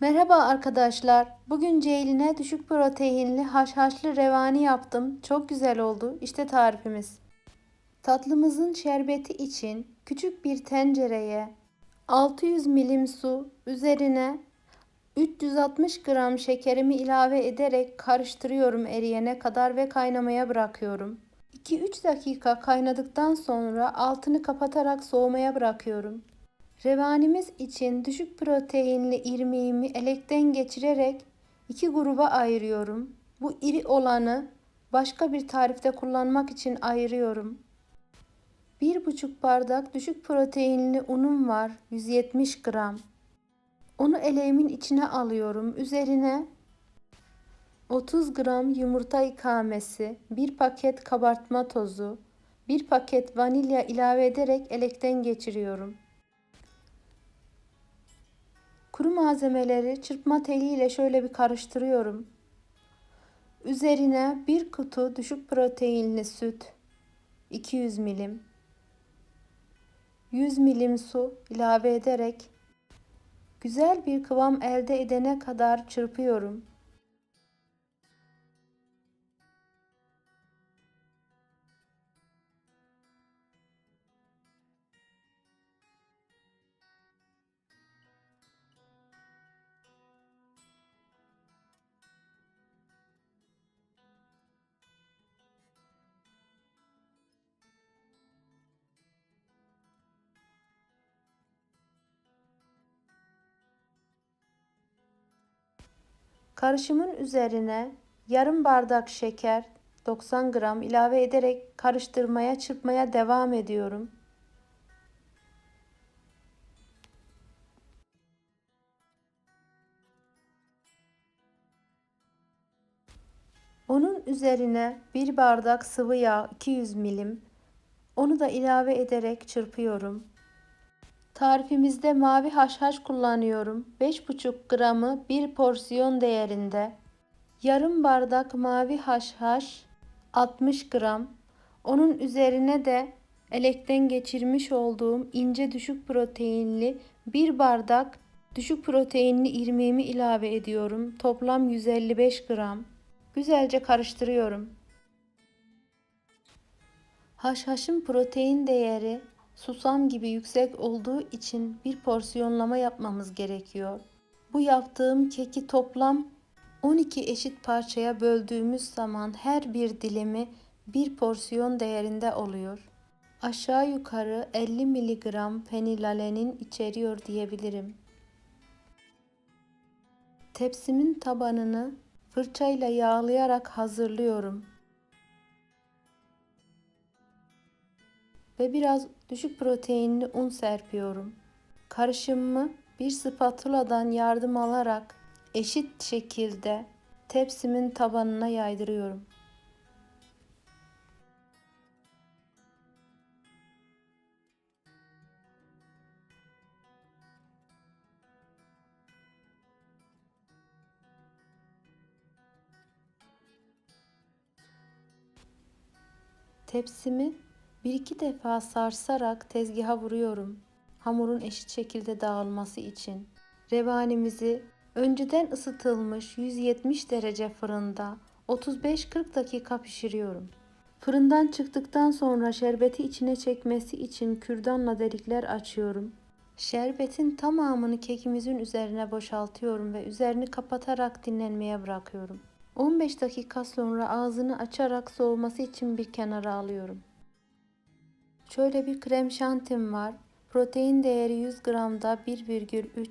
Merhaba arkadaşlar. Bugün Ceylin'e düşük proteinli haşhaşlı revani yaptım. Çok güzel oldu. İşte tarifimiz. Tatlımızın şerbeti için küçük bir tencereye 600 milim su, üzerine 360 gram şekerimi ilave ederek karıştırıyorum eriyene kadar ve kaynamaya bırakıyorum. 2-3 dakika kaynadıktan sonra altını kapatarak soğumaya bırakıyorum. Revanimiz için düşük proteinli irmiğimi elekten geçirerek iki gruba ayırıyorum. Bu iri olanı başka bir tarifte kullanmak için ayırıyorum. 1,5 bardak düşük proteinli unum var 170 gram. Onu eleğimin içine alıyorum. Üzerine 30 gram yumurta ikamesi, 1 paket kabartma tozu, 1 paket vanilya ilave ederek elekten geçiriyorum. Kuru malzemeleri çırpma teliyle şöyle bir karıştırıyorum. Üzerine bir kutu düşük proteinli süt, 200 milim, 100 milim su ilave ederek güzel bir kıvam elde edene kadar çırpıyorum. Karışımın üzerine yarım bardak şeker 90 gram ilave ederek karıştırmaya çırpmaya devam ediyorum. Onun üzerine bir bardak sıvı yağ 200 milim. Onu da ilave ederek çırpıyorum. Tarifimizde mavi haşhaş kullanıyorum. 5,5 gramı bir porsiyon değerinde. Yarım bardak mavi haşhaş 60 gram. Onun üzerine de elekten geçirmiş olduğum ince düşük proteinli bir bardak düşük proteinli irmiğimi ilave ediyorum. Toplam 155 gram. Güzelce karıştırıyorum. Haşhaşın protein değeri susam gibi yüksek olduğu için bir porsiyonlama yapmamız gerekiyor. Bu yaptığım keki toplam 12 eşit parçaya böldüğümüz zaman her bir dilimi bir porsiyon değerinde oluyor. Aşağı yukarı 50 mg penilalenin içeriyor diyebilirim. Tepsimin tabanını fırçayla yağlayarak hazırlıyorum. Ve biraz düşük proteinli un serpiyorum. Karışımımı bir spatuladan yardım alarak eşit şekilde tepsimin tabanına yaydırıyorum. Tepsimi bir iki defa sarsarak tezgaha vuruyorum. Hamurun eşit şekilde dağılması için. Revanimizi önceden ısıtılmış 170 derece fırında 35-40 dakika pişiriyorum. Fırından çıktıktan sonra şerbeti içine çekmesi için kürdanla delikler açıyorum. Şerbetin tamamını kekimizin üzerine boşaltıyorum ve üzerini kapatarak dinlenmeye bırakıyorum. 15 dakika sonra ağzını açarak soğuması için bir kenara alıyorum. Şöyle bir krem şantim var. Protein değeri 100 gramda 1,3.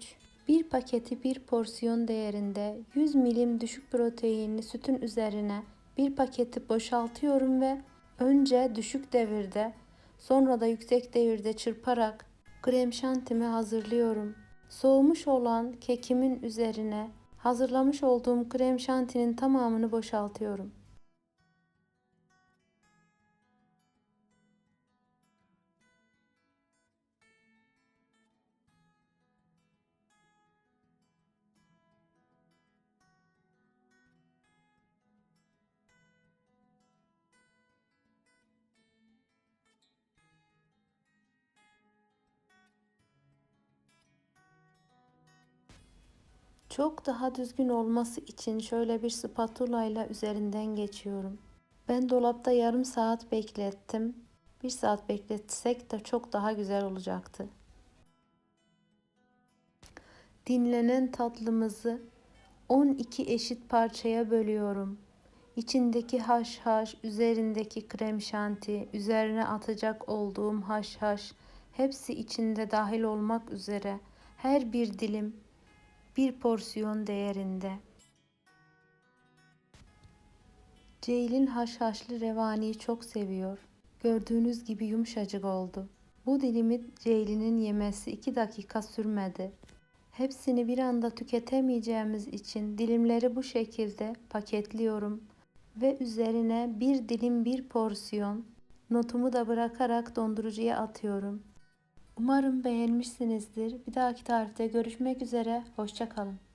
Bir paketi bir porsiyon değerinde 100 milim düşük proteinli sütün üzerine bir paketi boşaltıyorum ve önce düşük devirde sonra da yüksek devirde çırparak krem şantimi hazırlıyorum. Soğumuş olan kekimin üzerine hazırlamış olduğum krem şantinin tamamını boşaltıyorum. Çok daha düzgün olması için şöyle bir spatula ile üzerinden geçiyorum. Ben dolapta yarım saat beklettim. Bir saat bekletsek de çok daha güzel olacaktı. Dinlenen tatlımızı 12 eşit parçaya bölüyorum. İçindeki haşhaş, üzerindeki krem şanti, üzerine atacak olduğum haşhaş hepsi içinde dahil olmak üzere her bir dilim bir porsiyon değerinde. Ceylin haşhaşlı revaniyi çok seviyor. Gördüğünüz gibi yumuşacık oldu. Bu dilimi Ceylin'in yemesi iki dakika sürmedi. Hepsini bir anda tüketemeyeceğimiz için dilimleri bu şekilde paketliyorum ve üzerine bir dilim bir porsiyon notumu da bırakarak dondurucuya atıyorum. Umarım beğenmişsinizdir. Bir dahaki tarifte görüşmek üzere. Hoşçakalın.